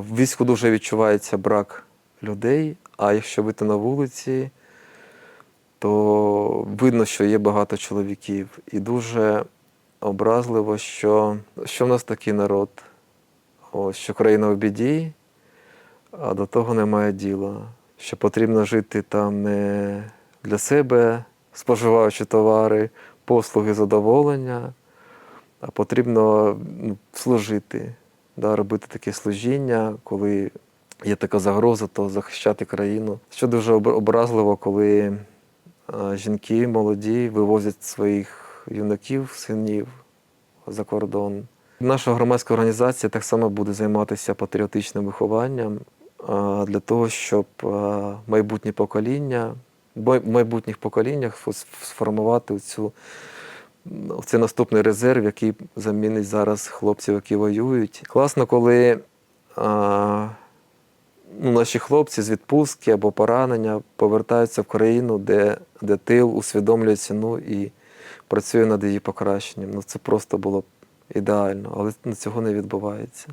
В війську дуже відчувається брак людей, а якщо вийти на вулиці, то видно, що є багато чоловіків. І дуже образливо, що, що в нас такий народ, Ось, що країна в біді, а до того немає діла. Що потрібно жити там не для себе, споживаючи товари, послуги, задоволення, а потрібно ну, служити, да, робити таке служіння, коли є така загроза, то захищати країну. Що дуже образливо, коли а, жінки молоді вивозять своїх юнаків, синів за кордон. Наша громадська організація так само буде займатися патріотичним вихованням для того, щоб майбутнє покоління, в майбутніх поколіннях сформувати цю, цей наступний резерв, який замінить зараз хлопців, які воюють. Класно, коли а, ну, наші хлопці з відпустки або поранення повертаються в країну, де, де тил усвідомлює ціну і працює над її покращенням. Ну, це просто було ідеально, але цього не відбувається.